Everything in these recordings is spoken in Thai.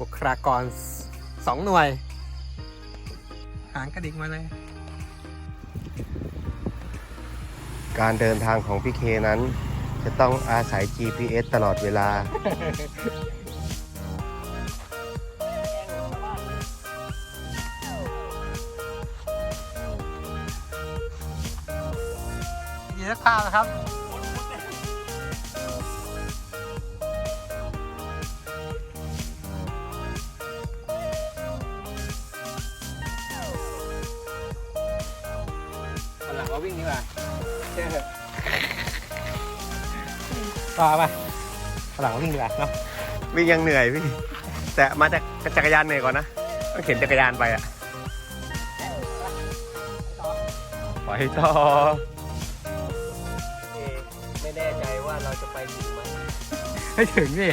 บุคลากรสองหน่วย หางกระดิกมาเลย การเดินทางของพี่เคนั้น จะต้องอาศัย GPS ตลอดเวลายีนักข่าวนะครับ เราวิ่งดีกว่าต่อไปวันหลังเราวิ่งดีกว่าเนาะวิ่งยังเหนื่อยพี่ แต่มาจากจักรยานเหนื่อยก่อนนะต้องเข็นจักรยานไปอะไปต่อไม่แน่ใจว่าเราจะไปถึงไหมไม่ถึงดิ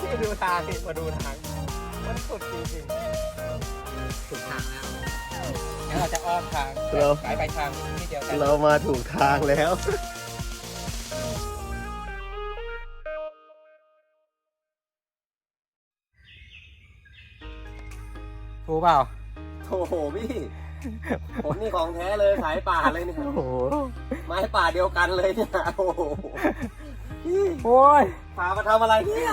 นี่ดูทางสิมาดูทาง มันสุดจริงๆสุดทางแล้ว งั้นเราจะอ้อมทางเราไปไปทางที่เดียวกันเรามาถูกทางแล้วรู้เปล่า โอ้โหพี่ ผมนี่ของแท้เลยสายป่าเลยเนี่ย โอ้โห ไม้ป่าเดียวกันเลยเนี่ย โอ้โหพี่โอ้ยพามาทำอะไรเนี่ย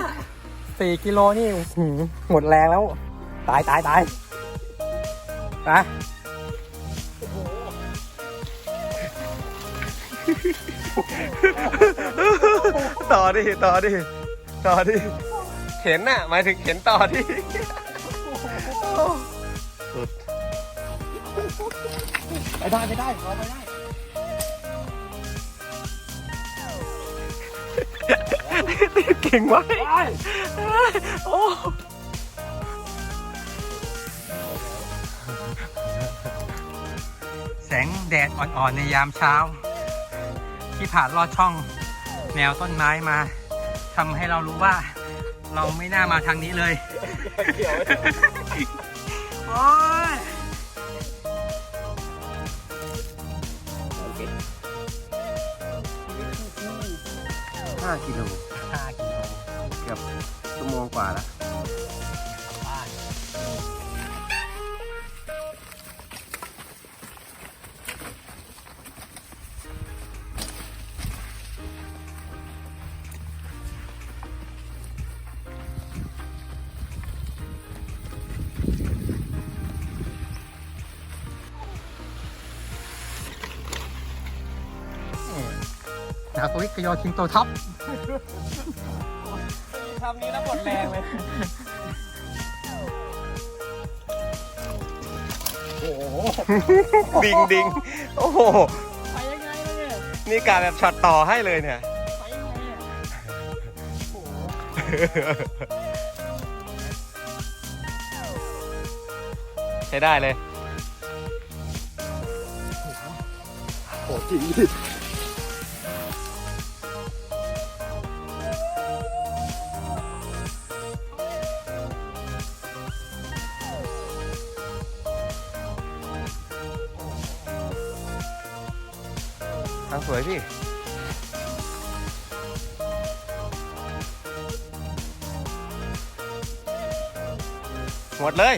สี่กิโลนี่อื้อหือหมดแรงแล้ว ตายตายตาย ไปต่อดิ ต่อดิ ต่อดิเข็นน่ะ หมายถึงเข็นต่อดิ สุด ไปได้ไปได้ขอไปได้ เก่งไว้โอ้ แสงแดดอ่อนๆในยามเช้า ที่ผ่านลอดช่องแนวต้นไม้มาทำให้เรารู้ว่าเราไม่น่ามาทางนี้เลย โอ้ยห้ากิโลห้ากิโลเกือบชั่วโมงกว่าแล้ว นาตัววิกโยคิงโตท็อปทำนี้แล้วหมดแรงเลย โอ้โห ดิงดิงโอ้โห ไปยังไงล่ะเนี่ย นี่การแบบช็อตต่อให้เลยเนี่ย ไปยังไงเนี่ยโอ้โหใช้ได้เลย โหจริงดิ ทางสวยพี่หมดเลย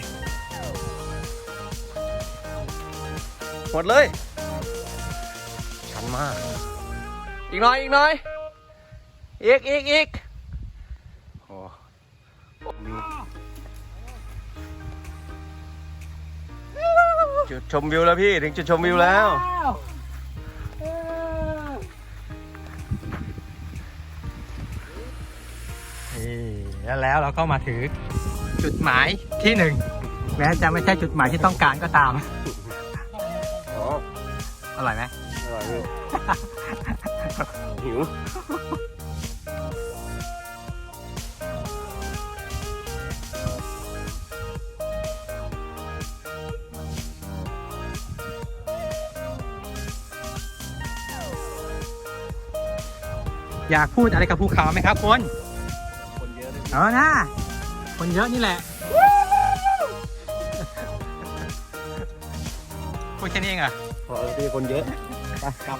หมดเลย ชันมาก อีกน่อย อีกน่อย อีก อีก อีกโอ้วิวจุดชมวิวแล้วพี่ ถึงจุดชมวิวแล้ว นี่แล้วแล้วเราก็มาถือจุดหมายที่หนึ่งแม้จะไม่ใช่จุดหมายที่ต้องการก็ตาม อ๋ออร่อยไหมอร่อยพี่หิวอยากพูดอะไรกับภูเขาไหมครับคนคน เยอะเลยเอานะ คนเยอะนี่แหละพูดแค่นี้เองเหรอ พอแล้วพี่คนเยอะ ไปกลับ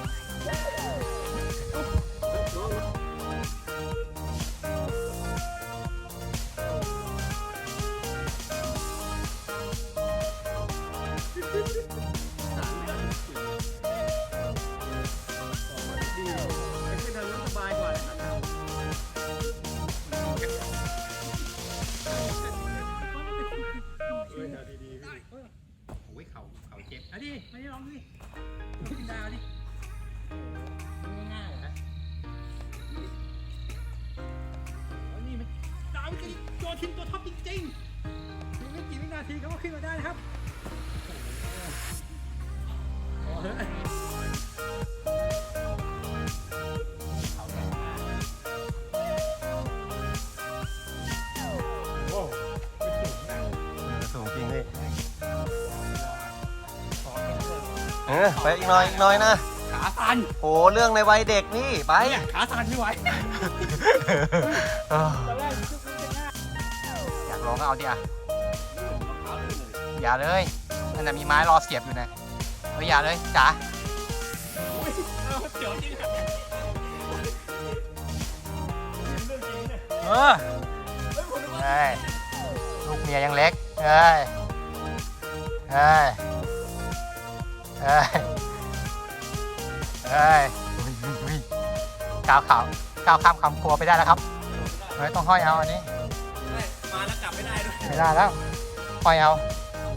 ิไม่ได้ลองดิลองกินดาวดิง่ายเหรอโอ้นี่มันดาวมันตัวทีมตัวท็อปจริงๆทีไม่กี่วินาทีก็ขึ้นมาได้นะครับโอ้โอนเออไปอีกหน่อยอีกหน่อยนะขาสั่นโอ้เรื่องในวัยเด็กพี่ไป เนี่ยขาสั่นไม่ไหวเออตอนแรกชุดนี้จะง่ายอยากลองก็เอาดิอะลื่นรองเท้าลื่นเลยอย่าเลยนั่นน่ะมีไม้รอเสียบอยู่นะเฮ้ยอย่าเลยจ๋าอุ้ยเอาเดี๋ยวจริงอะนี่เรื่องจริงเนี่ยเออเฮ้ยผมนึกว่าเฮ้ยลูกเมียยังเล็กเฮ้ยเฮ้ย เฮ้ยเฮ้ยอุ้ยอุ้ยอุ้ยก้าวขาวก้าวข้ามคำครัวไปได้แล้วครับเฮ้ยต้องห้อยเอาอันนี้เฮ้ยมาแล้วกลับไม่ได้ด้วยไม่ได้แล้วห้อยเอา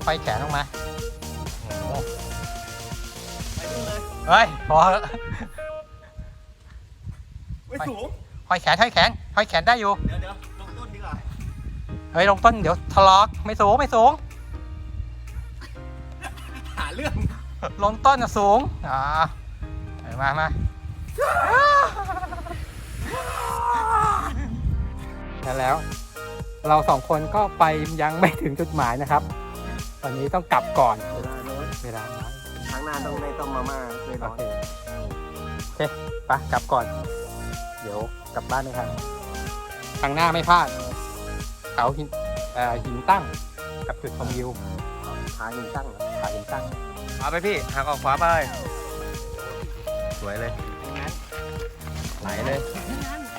ห้อยแขนลงมาโอ้โหไปนู่นเลยเฮ้ยพอแล้วไม่สูง ห้อยแขนห้อยแขนห้อยแขนได้อยู่ เดี๋ยวเดี๋ยวลงต้นดีกว่าเฮ้ยลงต้นเดี๋ยวทะเลาะไม่สูงไม่สูง หาเรื่อง ลงต้นน่ะสูงอ่าเออมามาแล้ว เราสองคนก็ไปยังไม่ถึงจุดหมายนะครับ ตอนนี้ต้องกลับก่อนเวลาน้อยเวลาน้อยครั้งหน้าต้องได้ต้มมาม่าเลยโอร้อนเคโอเคไปกลับก่อน เดี๋ยวกลับบ้านไม่ทันครั้งหน้าไม่พลาดเขาหินเอ่อหินตั้งกับจุดชมวิวทางหินตั้งเหรอผาหินตั้ง เอาไปพี่หักออกขวาไป สวยเลยไหลเลย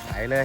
ไหลเลย